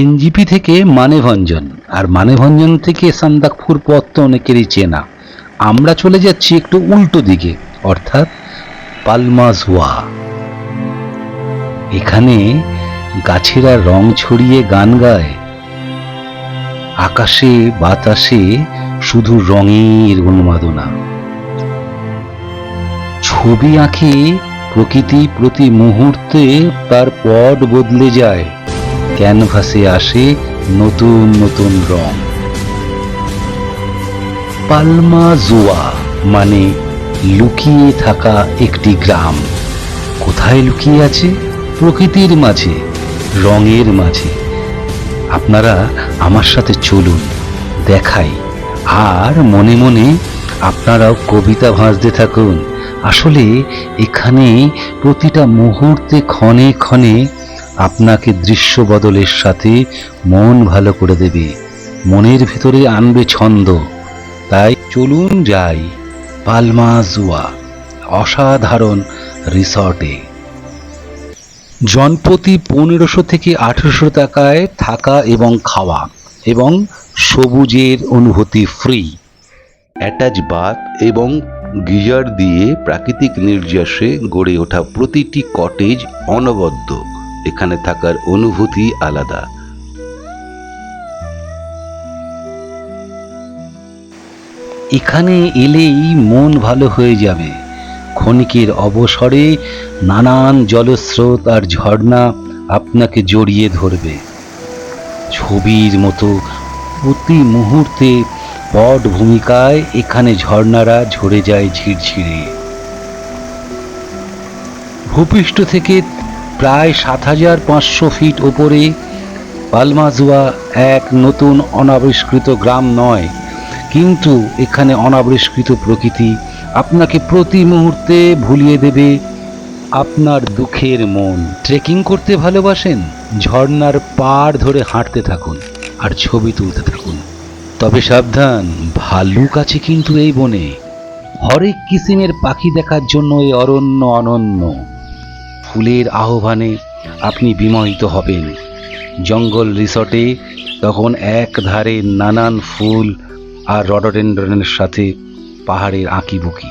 NJP থেকে মানেভঞ্জন, আর মানেভঞ্জন থেকে সান্দাকফুর পথ তো অনেকেরই চেনা। আমরা চলে যাচ্ছি একটু উল্টো দিকে, অর্থাৎ পালমাজুয়া এখানে গাছেরা রং ছড়িয়ে গান গায়। আকাশে, বাতাসে শুধু রঙের উন্মাদনা। ছবি আঁকে প্রকৃতি প্রতি মুহূর্তে তার পট বদলে যায়। ক্যানভাসে আসে নতুন নতুন রং? পালমা জোয়া মানে লুকিয়ে থাকা একটি গ্রাম। কোথায় লুকিয়ে আছে? প্রকৃতির মাঝে, রঙের মাঝে। আপনারা আমার সাথে চলুন, দেখাই। আর মনে মনে আপনারাও কবিতা ভাঁজতে থাকুন। আসলে এখানে প্রতিটা মুহূর্তে ক্ষণে ক্ষণে আপনাকে দৃশ্য বদলের সাথে মন ভালো করে দেবে। মনের ভিতরে আনবে ছন্দ। তাই চলুন যাই পালমা জুয়া, অসাধারণ রিসর্টে। জনপ্রতি পনেরোশো থেকে আঠেরোশো টাকায় থাকা এবং খাওয়া এবং সবুজের অনুভূতি ফ্রি। অ্যাটাচ বাথ এবং গিজার দিয়ে প্রাকৃতিক নির্যাসে গড়ে ওঠা প্রতিটি কটেজ অনবদ্য। এখানে থাকার অনুভূতি আলাদা। এখানে এলেই মন ভালো হয়ে যাবে। ক্ষণিকের অবসরে নানান জলস্রোত আর ঝর্ণা আপনাকে জড়িয়ে ধরবে। ছবির মতো প্রতি মুহূর্তে পট ভূমিকায় এখানে ঝর্ণারা ঝরে যায় ঝিরঝিরে। ভূপৃষ্ঠ থেকে প্রায় সাত হাজার পাঁচশো ফিট ওপরে পালমাজুয়া এক নতুন অনাবিষ্কৃত গ্রাম নয়। কিন্তু এখানে অনাবিষ্কৃত প্রকৃতি আপনাকে প্রতি মুহূর্তে ভুলিয়ে দেবে আপনার দুঃখের মন। ট্রেকিং করতে ভালোবাসেন? ঝর্নার পাড় ধরে হাঁটতে থাকুন আর ছবি তুলতে থাকুন। তবে সাবধান ভাল্লুক আছে কিন্তু এই বনে। হরেক কিসিমের পাখি দেখার জন্য এই অরণ্য অনন্য। ফুলের আহ্বানে আপনি বিমোহিত হবেন। জঙ্গল রিসর্টে তখন এক ধারে নানান ফুল আর রডোডেন্ড্রনের সাথে পাহাড়ের আঁকিবুকি।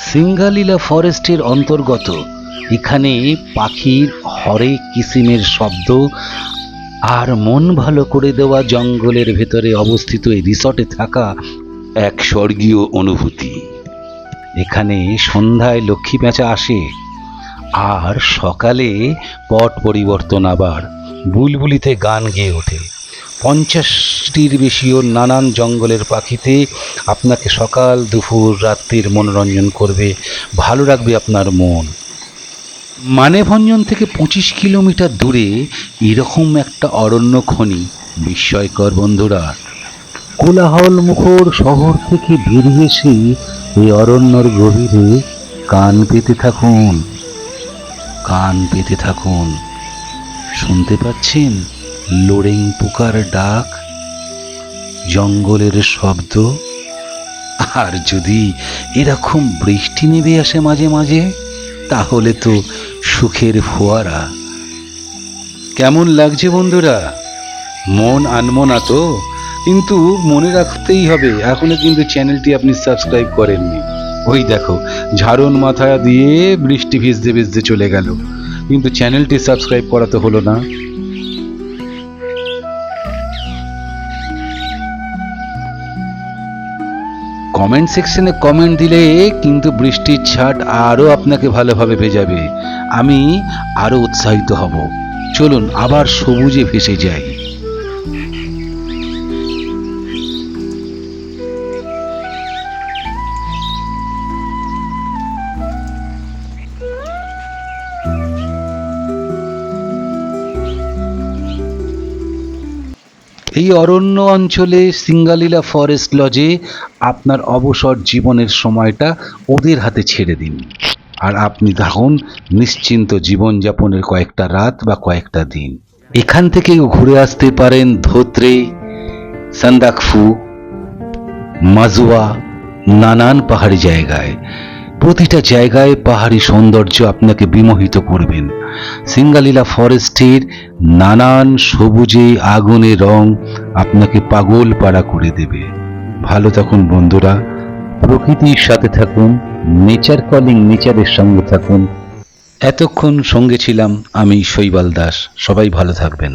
সিঙ্গালীলা ফরেস্টের অন্তর্গত এখানে পাখির হরেক কিসিমের শব্দ আর মন ভালো করে দেওয়া জঙ্গলের ভেতরে অবস্থিত এই রিসর্টে থাকা এক স্বর্গীয় অনুভূতি। এখানে সন্ধ্যায় লক্ষ্মী পেঁচা আসে, আর সকালে পট পরিবর্তন আবার বুলবুলিতে গান গেয়ে ওঠে। পঞ্চাশটির বেশিও নানান জঙ্গলের পাখিতে আপনাকে সকাল, দুপুর, রাত্রির মনোরঞ্জন করবে, ভালো রাখবে আপনার মন। মানেভঞ্জন থেকে পঁচিশ কিলোমিটার দূরে এরকম একটা অরণ্য খনি, বিস্ময়কর বন্ধুরা। কোলাহল মুখর শহর থেকে বেরিয়ে এসে এই অরণ্যর গভীরে কান পেতে থাকুন, কান পেতে থাকুন। শুনতে পাচ্ছেন লোড়েং পোকার ডাক, জঙ্গলের শব্দ? আর যদি এরকম বৃষ্টি নেমে আসে মাঝে মাঝে, তাহলে তো সুখের ফোয়ারা। কেমন লাগছে বন্ধুরা? মন আনমো না তো? কিন্তু মনে রাখতেই হবে, এখনও কিন্তু চ্যানেলটি আপনি সাবস্ক্রাইব করেননি। ওই দেখো ঝাড়ন মাথা দিয়ে বৃষ্টি ভিজতে ভিজতে চলে গেল। কিন্তু চ্যানেলটি সাবস্ক্রাইব করা তো হলো না। কমেন্ট সেকশনে কমেন্ট দিলে কিন্তু বৃষ্টির ছাট আরও আপনাকে ভালোভাবে ভেজাবে। আমি আরও উৎসাহিত হব। চলুন, আবার সবুজে ভেসে যাই। এই অরণ্য অঞ্চলে সিঙ্গালীলা ফরেস্ট লজে আপনার অবসর জীবনের সময়টা ওদের হাতে ছেড়ে দিন। আর আপনি থাকুন নিশ্চিন্ত জীবনযাপনের কয়েকটা রাত বা কয়েকটা দিন। এখান থেকে ঘুরে আসতে পারেন ধোত্রে, সান্দাকফু, মাজুয়া, নানান পাহাড়ি জায়গায়। প্রতিটা জায়গায় পাহাড়ি সৌন্দর্য আপনাকে বিমোহিত করবেন। সিঙ্গালীলা ফরেস্টের নানান সবুজে আগুনে রং আপনাকে পাগল পাড়া করে দেবে। ভালো থাকুন বন্ধুরা, প্রকৃতির সাথে থাকুন, নেচার কলিং নেচারের সঙ্গে থাকুন। এতক্ষণ সঙ্গে ছিলাম আমি শৈবাল দাস, সবাই ভালো থাকবেন।